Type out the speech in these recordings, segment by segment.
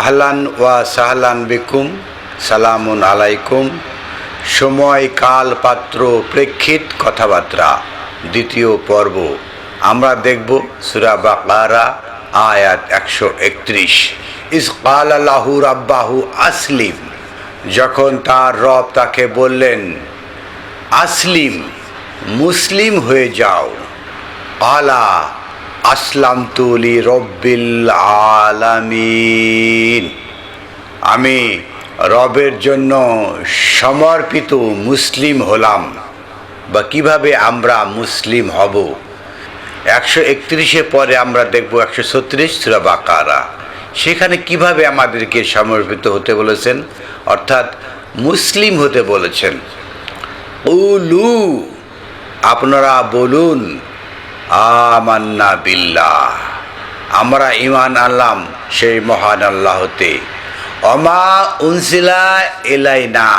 আহলান ওয়া সাহলান বিকুম, সালামুন আলাইকুম। সময় কাল পাত্র প্রেক্ষিত কথাবার্তা, দ্বিতীয় পর্ব। আমরা দেখব সুরা বাকারা, আয়াত একশো একত্রিশ। ইস আল্লাহু রাব্বাহু আসলিম, যখন তার রব তাকে বললেন, আসলিম, মুসলিম হয়ে যাও। আলা আসলাম তুলি রব্বিল আলামিন। আমি রবের জন্য সমর্পিত মুসলিম হলাম। বা কীভাবে আমরা মুসলিম হব? একশো একত্রিশে পরে আমরা দেখব একশো ছত্রিশ সুরা বাকারা। সেখানে কীভাবে আমাদেরকে সমর্পিত হতে বলেছেন? অর্থাৎ মুসলিম হতে বলেছেন। উলু, আপনারা বলুন আমান্না বিল্লাহ। আমরা ইমান আনলাম সেই মহান আল্লাহতে। অমা উনসিলা এলাই না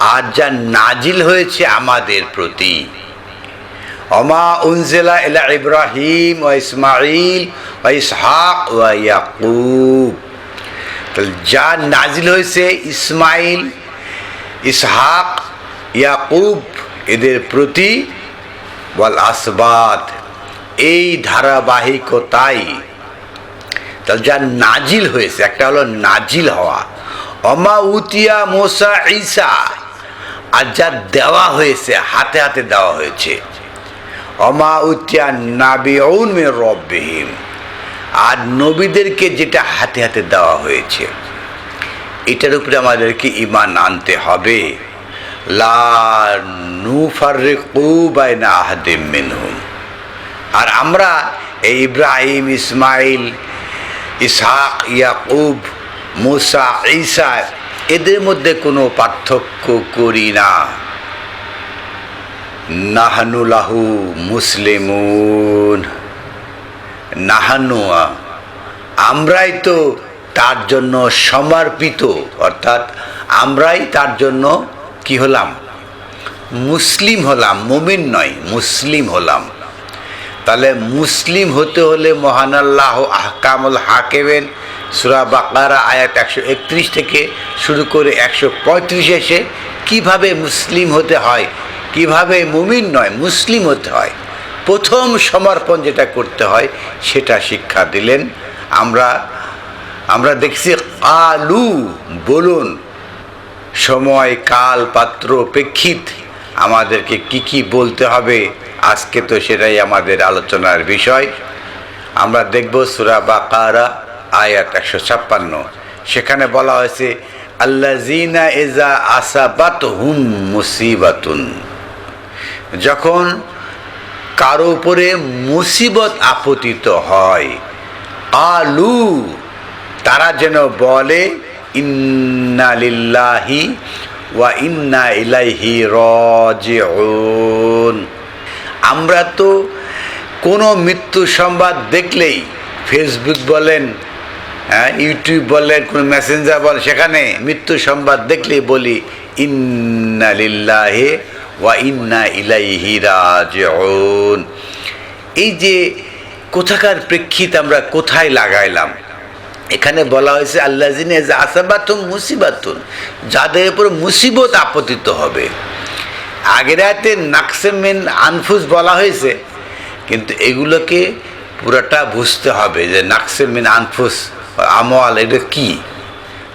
আর যা নাজিল হয়েছে আমাদের প্রতি। অমা উনজিলা এলা ইব্রাহিম ও ইসমাইল ও ইসহাক ও ইয়াকুব। যা নাজিল হয়েছে ইসমাইল ইসহাক, ইয়াকুব, এদের প্রতি। বল আসবাদ এই ধারাবাহিকতাই তাহলে যা নাজিল হয়েছে, একটা হলো নাজিল হওয়া। অমা উতিয়া মোসা ঈসা, আর যা দেওয়া হয়েছে, হাতে হাতে দেওয়া হয়েছে। অমা উতিয়া নাবিউন মে আর নবীদেরকে যেটা হাতে হাতে দেওয়া হয়েছে, এটার উপরে আমাদেরকে ইমান আনতে হবে। লা নুফাররিকু বাইনা আহাদিম মিনহুম। আর আমরা এই ইব্রাহিম, ইসমাইল, ইসহাক, ইয়াকুব, মুসা, ঈসা এদের মধ্যে কোনো পার্থক্য করি না। নাহানুলাহু মুসলিমুন। নাহানুয়া আমরাই তো তার জন্য সমর্পিত, অর্থাৎ আমরাই তার জন্য কি হলাম? মুসলিম হলাম, মুমিন নয়, মুসলিম হলাম। তাহলে মুসলিম হতে হলে মহান আল্লাহ আহকামুল হাকেবেন সুরা বাকারা আয়াত একশো একত্রিশ থেকে শুরু করে একশো পঁয়ত্রিশ এসে কীভাবে মুসলিম হতে হয়, কীভাবে মুমিন নয়, মুসলিম হতে হয়, প্রথম সমর্পণ যেটা করতে হয় সেটা শিক্ষা দিলেন। আমরা আমরা দেখছি আলু বলুন, সময় কাল পাত্র প্রেক্ষিত, আমাদেরকে কি কি বলতে হবে? আজকে তো সেটাই আমাদের আলোচনার বিষয়। আমরা দেখব সুরা বাকারা, আয়াত একশো ছাপ্পান্ন। সেখানে বলা হয়েছে আল্লা জিনা এজা আসাবাত হুম মুসিবাতুন। যখন কারও উপরে মুসিবত আপতিত হয় আলু তারা যেন বলে, ইন্না লিল্লাহি ওয়া ইন্না ইলাইহি রাজিউন। আমরা তো কোনো মৃত্যু সংবাদ দেখলেই ফেসবুক বলেন হ্যাঁ ইউটিউব বলেন, কোনো মেসেঞ্জার বলেন, সেখানে মৃত্যু সংবাদ দেখলেই বলি, ইন্না লিল্লাহে ওয়া ইন্না ইলাইহি রাজিউন। এই যে কোথাকার প্রেক্ষিত আমরা কোথায় লাগাইলাম? এখানে বলা হয়েছে আল্লাহ জিনে আসাবাতুন মুসিবাতুন। যাদের উপর মুসিবত আপতিত হবে। আগের রাতে নাকসেমিন আনফুস বলা হয়েছে, কিন্তু এগুলোকে পুরোটা বুঝতে হবে যে নাকসেমিন আনফুস আমল এটা কি?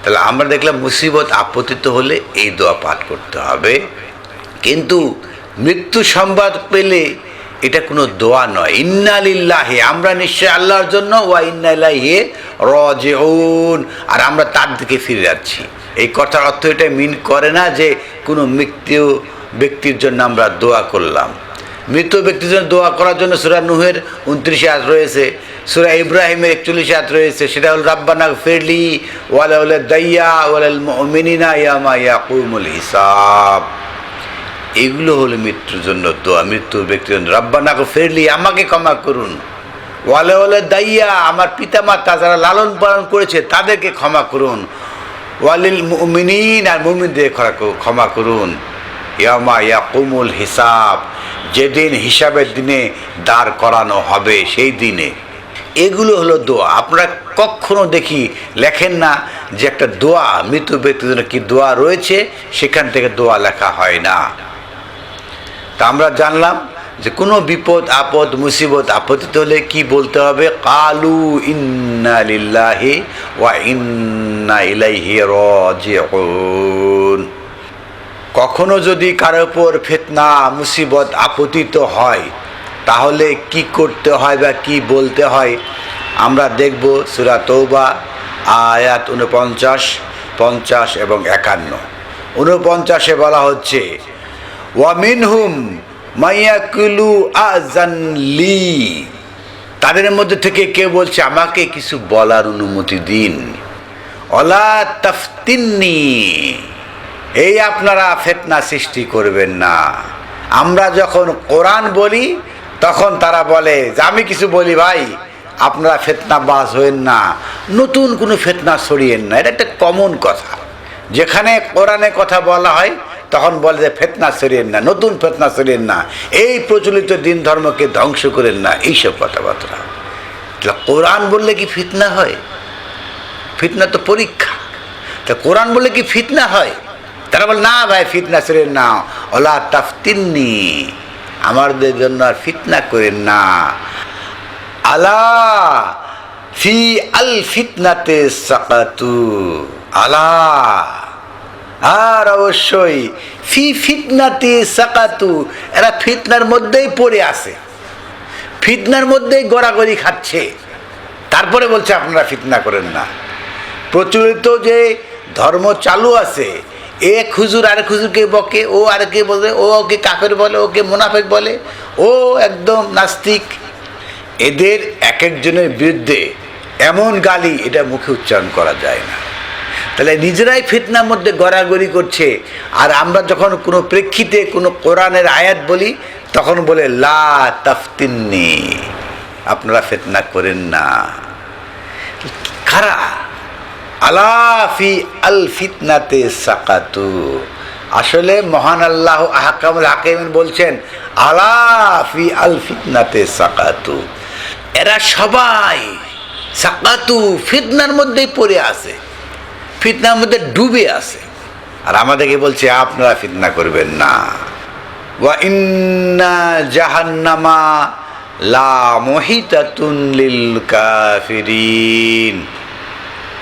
তাহলে আমরা দেখলাম মুসিবত আপতিত হলে এই দোয়া পাঠ করতে হবে। কিন্তু মৃত্যু সংবাদ পেলে এটা কোনো দোয়া নয়। ইন্নালিল্লাহে আমরা নিশ্চয় আল্লাহর জন্য, ওয়া ইন্নালিল্লাহে রজেউন। আর আমরা তার দিকে ফিরে যাচ্ছি। এই কথার অর্থ এটা মিন করে না যে কোনো মৃত্যু ব্যক্তির জন্য আমরা দোয়া করলাম। মৃত ব্যক্তির জন্য দোয়া করার জন্য সুরা নুহের উনত্রিশে হাত রয়েছে, সুরা ইব্রাহিমের একচল্লিশে হাত রয়েছে, সেটা হল, রাব্বানা ফেরলি ওয়ালা দাইয়া ওয়ালাল মিনিনা ইয়ামা ইয়াকুমুল হিসাব। এগুলো হলো মৃত্যুর জন্য দোয়া মৃত্যু ব্যক্তির জন্য। রাব্বানাকে ফেরলি আমাকে ক্ষমা করুন। ওয়ালে ওয়ালে দাইয়া আমার পিতামাতা যারা লালন পালন করেছে, তাদেরকে ক্ষমা করুন। ওয়ালিল মুমিনিন, আর মুমিনদের ক্ষমা করুন। ইয়ামা ইয়াকুমুল হিসাব। যেদিন হিসাবের দিনে দাঁড় করানো হবে, সেই দিনে। এগুলো হলো দোয়া। আপনারা কখনো দেখি লেখেন না যে একটা দোয়া, মৃত ব্যক্তির কি দোয়া রয়েছে? সেখান থেকে দোয়া লেখা হয় না। তা আমরা জানলাম যে কোনো বিপদ, আপদ, মুসিবত আপত্তিত হলে কি বলতে হবে? কালু ইন্না লিল্লাহি ওয়া ইন্না ইলাইহি রাজিউন। কখনো যদি কারও উপর ফেতনা, মুসিবত আপতিত হয়, তাহলে কি করতে হয় বা কি বলতে হয়, আমরা দেখব সুরা তৌবা আয়াত উনপঞ্চাশ পঞ্চাশ এবং একান্ন। উনপঞ্চাশে বলা হচ্ছে ওয়ামিন হুম মাইয়াকুলু আজানলি তাদের মধ্যে থেকে কেউ বলছে, আমাকে কিছু বলার অনুমতি দিন। অলা তাফতিন্নি। এই আপনারা ফেতনা সৃষ্টি করবেন না। আমরা যখন কোরআন বলি, তখন তারা বলে, যে আমি কিছু বলি ভাই, আপনারা ফেতনা বাস হয়েন না। নতুন কোনো ফেতনা ছড়িয়েন না। এটা একটা কমন কথা। যেখানে কোরআনে কথা বলা হয়, তখন বলে যে ফেতনা ছড়িয়েন না, নতুন ফেতনা ছড়িয়েন না। এই প্রচলিত দিন ধর্মকে ধ্বংস করেন না, এইসব কথাবার্তা। কোরআন বললে কি ফিতনা হয়? ফিতনা তো পরীক্ষা। তা কোরআন বললে কি ফিতনা হয়? তারা বল, না ভাই, ফিতনা ছিলেন না ওলা তাফতিননি। আমাদের জন্য আর ফিতনা করেন না। আলা ফি আল ফিতনাতে সাকাতু। আলা। আর অবশ্যই ফি ফিতনাতে সাকাতু। এরা ফিতনার মধ্যেই পড়ে আছে। ফিতনার মধ্যেই গড়াগড়ি খাচ্ছে। তারপরে বলছে, আপনারা ফিতনা করেন না। প্রচলিত যে ধর্ম চালু আছে এক হুজুর আরেক হুজুরকে বকে, ও আরেকে বলে, ও ওকে কাফের বলে, ওকে মুনাফেক বলে, ও একদম নাস্তিক। এদের এক একজনের বিরুদ্ধে এমন গালি, এটা মুখে উচ্চারণ করা যায় না। তাহলে নিজেরাই ফিতনার মধ্যে গড়াগড়ি করছে, আর আমরা যখন কোনো প্রেক্ষিতে কোনো কোরআনের আয়াত বলি, তখন বলে, লা তাফতিন্নি। আপনারা ফিতনা করেন না। খারা আলাফি আল ফিতনাতে সাকাতু। আসলে মহান আল্লাহ আহকামুল হাকিমিন বলছেন আলাফি আল ফিতনাতে সাকাতু। এরা সবাই সাকাতু ফিতনার মধ্যেই পড়ে আছে, ফিতনার মধ্যে ডুবে আছে। আর আমাদেরকে বলছে, আপনারা ফিতনা করবেন না। ওয়া ইন্না জাহান্নামা লা মহিতাতুন লিল কাফিরিন।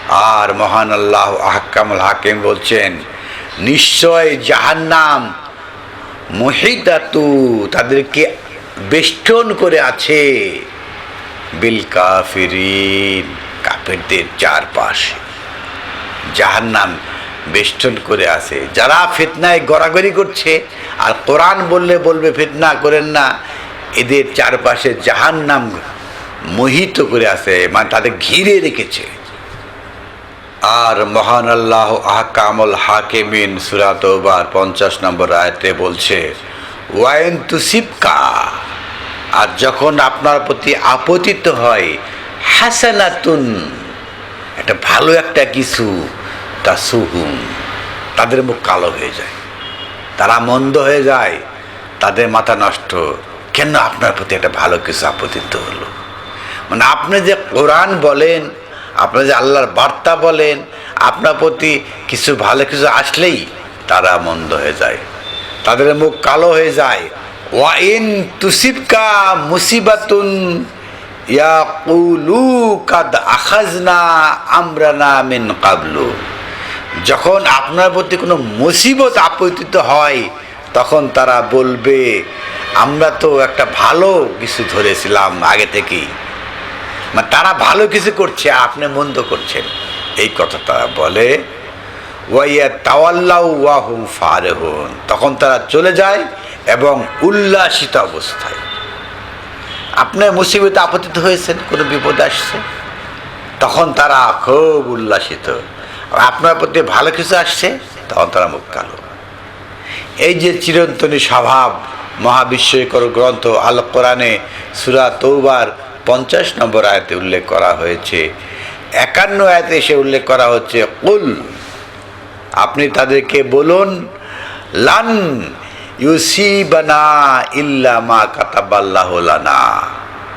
আর মহান আল্লাহ আহকামুল হাকিম বলছেন, নিশ্চয় জাহান্নাম মহিতাতু, তাদেরকে বেষ্টন করে আছে। বিল কাফিরিন, কাফেরদের চারপাশে। জাহান্নাম বেষ্টন করে আছে। যারা ফিতনায় গড়াগড়ি করছে, আর কোরআন বললে বলবে, ফিতনা করেন না, এদের চারপাশে জাহান্নাম মোহিত করে আছে মানে তাদের ঘিরে রেখেছে। আর মহান আল্লাহ আহকামুল হাকিমিন সুরাতবার পঞ্চাশ নম্বর আয়তে বলছে, ওয়াইন তুসিবকা আর যখন আপনার প্রতি আপতিত হয়, হাসানাতুন, একটা ভালো একটা কিছু তা সুহুম তাদের মুখ কালো হয়ে যায়, তারা মন্দ হয়ে যায়, তাদের মাথা নষ্ট। কেন আপনার প্রতি একটা ভালো কিছু আপতিত হলো? মানে আপনি যে কোরআন বলেন আপনি যে আল্লাহর বার্তা বলেন, আপনার প্রতি কিছু ভালো কিছু আসলেই তারা মন্দ হয়ে যায়। তাদের মুখ কালো হয়ে যায়। ওয়াইন তুসিবকা মুসিবাতুন মিন যখন আপনার প্রতি কোনো মুসিবত আপতিত হয়, তখন তারা বলবে, আমরা তো একটা ভালো কিছু ধরেছিলাম আগে থেকেই। মানে তারা ভালো কিছু করছে, আপনি মন্দ করছেন। এই কথা তারা বলে তাওয়াল্লাউ ফারেহুন। তখন তারা চলে যায় এবং উল্লাসিত অবস্থায়। আপনার মুসিবতে আপতিত হয়েছেন, কোনো বিপদ আসছে? তখন তারা খুব উল্লাসিত। আপনার প্রতি ভালো কিছু আসছে? তখন তারা মুখ কালো। এই যে চিরন্তনী স্বভাব, মহাবিশ্বকর গ্রন্থ আল কোরআনে সুরা তৌবার পঞ্চাশ নম্বর আয়তে উল্লেখ করা হয়েছে। একান্ন আয়তে এসে উল্লেখ করা হচ্ছে, কুল, আপনি তাদেরকে বলুন, লান ইউসিবানা ইল্লা মা কাতাবাল্লাহ লানা।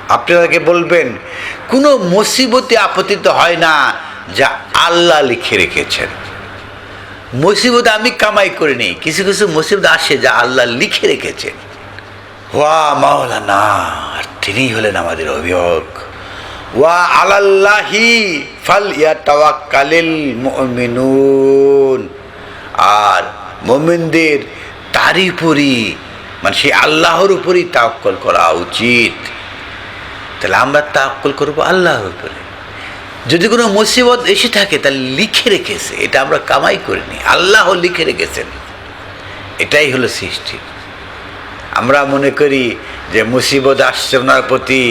আপনি তাদেরকে বলবেন, কোনো মুসিবতে আপতিত হয় না যা আল্লাহ লিখে রেখেছেন। মুসিবত আমি কামাই করিনি কিছু কিছু মুসিবত আসে যা আল্লাহ লিখে রেখেছেন। ওয়া মাওলানা তিনিই হলেন আমাদের অভিভাবক। ওয়া আলাল্লাহি ফাল ইয়াতাওয়াক্কালিল মুমিনুন। আর মুমিনদের তারই উপরই মানে সেই আল্লাহর উপরই তাওয়াক্কল করা উচিত। তাহলে আমরা তাওয়াক্কল করব আল্লাহর উপরে। যদি কোনো মুসিবত এসে থাকে, তাহলে লিখে রেখেছে। এটা আমরা কামাই করিনি। আল্লাহ লিখে রেখেছেন। এটাই হলো সৃষ্টি। আমরা মনে করি যে মুসিবত আসছে ওনার প্রতি।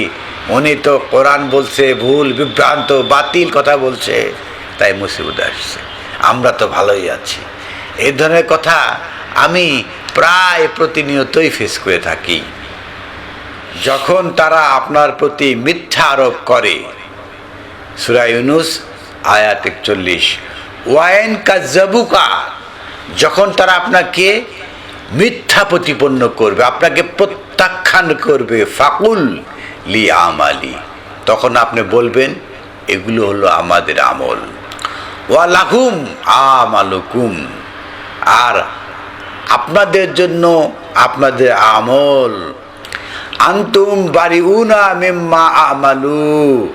উনি তো কোরআন বলছে, ভুল, বিভ্রান্ত, বাতিল কথা বলছে, তাই মুসিবত আসছে। আমরা তো ভালোই আছি। এই ধরনের কথা আমি প্রায় প্রতিনিয়তই ফেস করে থাকি। যখন তারা আপনার প্রতি মিথ্যা আরোপ করে, সুরা ইউনুস, আয়াত একচল্লিশ, ওয়াইন কাজাবুকা যখন তারা আপনাকে মিথ্যা প্রতিপন্ন করবে, আপনাকে প্রত্যাখ্যান করবে, ফাকুল লি আমালি। তখন আপনি বলবেন, এগুলো হলো আমাদের আমল। ওয়া লাহুম আমালুকুম। আর আপনাদের জন্য আপনাদের আমল। আন্তুম বাড়িউনা মিম্মা আমালু।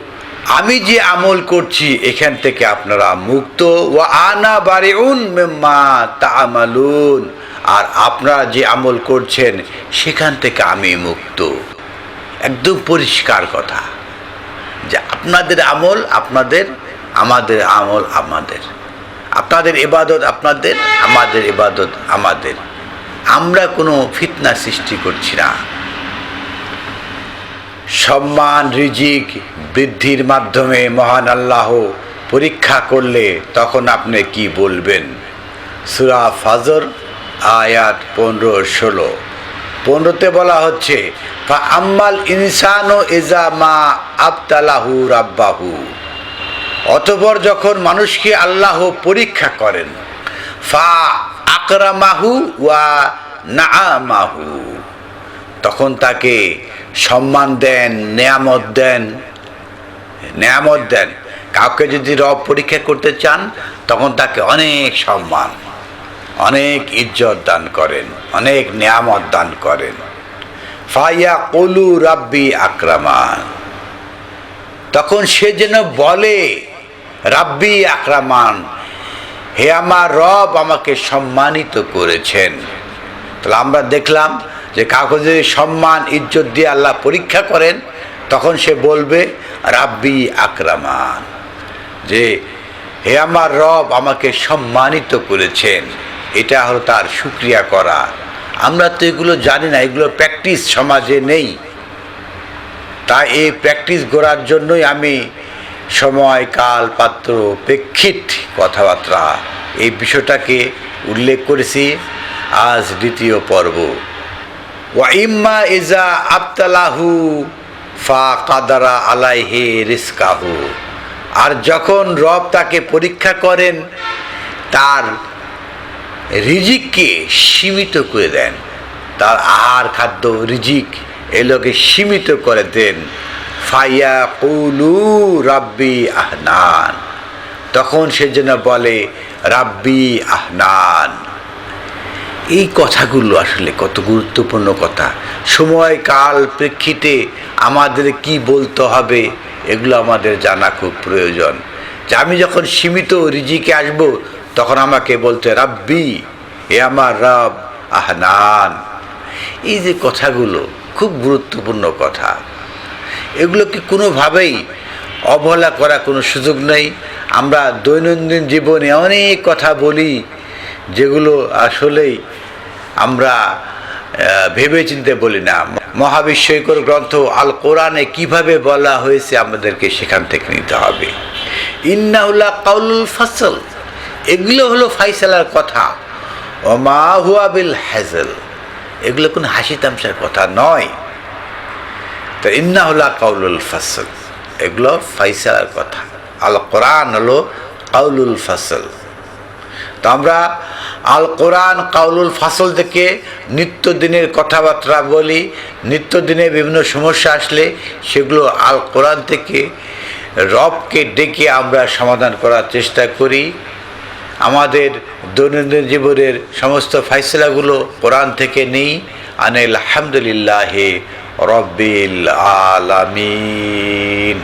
আমি যে আমল করছি, এখান থেকে আপনারা মুক্ত। ও আনা বাড়ি উন মেম্মা তা আমালুন আর আপনারা যে আমল করছেন, সেখান থেকে আমি মুক্ত। একদম পরিষ্কার কথা। যে আপনাদের আমল আপনাদের, আমাদের আমল আমাদের। আপনাদের এবাদত আপনাদের, আমাদের এবাদত আমাদের। আমরা কোনো ফিতনা সৃষ্টি করছি না। সম্মান, রিজিক বৃদ্ধির মাধ্যমে মহান আল্লাহ পরীক্ষা করলে তখন আপনি কি বলবেন? সুরা ফাজর আয়াত পনেরো ষোলো। পনেরোতে বলা হচ্ছে ফা আম্মাল ইনসানো এজা মা আবতালাহু রাব্বাহু। অতপর যখন মানুষকে আল্লাহ পরীক্ষা করেন ফা আকরামাহু ওয়া নাআমাহু। তখন তাকে সম্মান দেন, নেয়ামত দেন। নেয়ামত দেন। কাউকে যদি রব পরীক্ষা করতে চান, তখন তাকে অনেক সম্মান। অনেক ইজ্জত দান করেন, অনেক নেয়ামত দান করেন। ফাইয়া কলু রাব্বি আক্রামান তখন সে যেন বলে, রাব্বি আক্রামান, হে আমার রব আমাকে সম্মানিত করেছেন। তাহলে আমরা দেখলাম যে কাগজে সম্মান, ইজ্জত দিয়ে আল্লাহ পরীক্ষা করেন, তখন সে বলবে, রাব্বি আক্রামান, যে হে আমার রব আমাকে সম্মানিত করেছেন। এটা হলো তার সুক্রিয়া করা। আমরা তো এগুলো জানি না, এগুলো প্র্যাকটিস সমাজে নেই। তাই এই প্র্যাকটিস গড়ার জন্যই আমি সময়, কাল, পাত্র, প্রেক্ষিত কথাবার্তা এই বিষয়টাকে উল্লেখ করেছি আজ দ্বিতীয় পর্ব। ওয়াইম্মা ইজা আবতালাহু ফা কাদারা আলাইহে রিস্কাহু আর যখন রব তাকে পরীক্ষা করেন, তার রিজিককে সীমিত করে দেন। তার আহার খাদ্য রিজিক এগুলোকে সীমিত করে দেন। ফাইয়া কুলু রাব্বি আহনান। তখন সে যেন বলে, রাব্বি আহনান। এই কথাগুলো আসলে কত গুরুত্বপূর্ণ কথা। সময় কাল প্রেক্ষিতে আমাদের কি বলতে হবে, এগুলো আমাদের জানা খুব প্রয়োজন। যে আমি যখন সীমিত রিজিকে আসব তখন আমাকে বলতে, রাব্বি, এ আমার রব, আহনান। এই যে কথাগুলো খুব গুরুত্বপূর্ণ কথা। এগুলোকে কোনোভাবেই অবহেলা করা কোনো সুযোগ নেই? আমরা দৈনন্দিন জীবনে অনেক কথা বলি, যেগুলো আসলেই আমরা ভেবে চিনতে বলি না। মহাবিশ্বকর গ্রন্থ আল কোরআনে কীভাবে বলা হয়েছে আমাদেরকে সেখান থেকে নিতে হবে। ইন্নাউল্লাহ কাউল ফসল। এগুলো হলো ফাইসালার কথা। ও মা হুয়া বিল হ্যাজেল এগুলো কোনো হাসি তামসার কথা নয়। তো ইন্নাউল্লাহ কাউলুল ফসল। এগুলো ফাইসালার কথা। আল কোরআন হলো কাউলুল ফসল। তো আমরা আল কোরআন কাউলুল ফাসল থেকে নিত্যদিনের কথাবার্তা বলি, নিত্যদিনে বিভিন্ন সমস্যা আসলে সেগুলো আল কোরআন থেকে রবকে ডেকে আমরা সমাধান করার চেষ্টা করি। আমাদের দৈনন্দিন জীবনের সমস্ত ফাইসলাগুলো কোরআন থেকে নেই। আনিল আলহামদুলিল্লাহ রব্বিল আলামিন।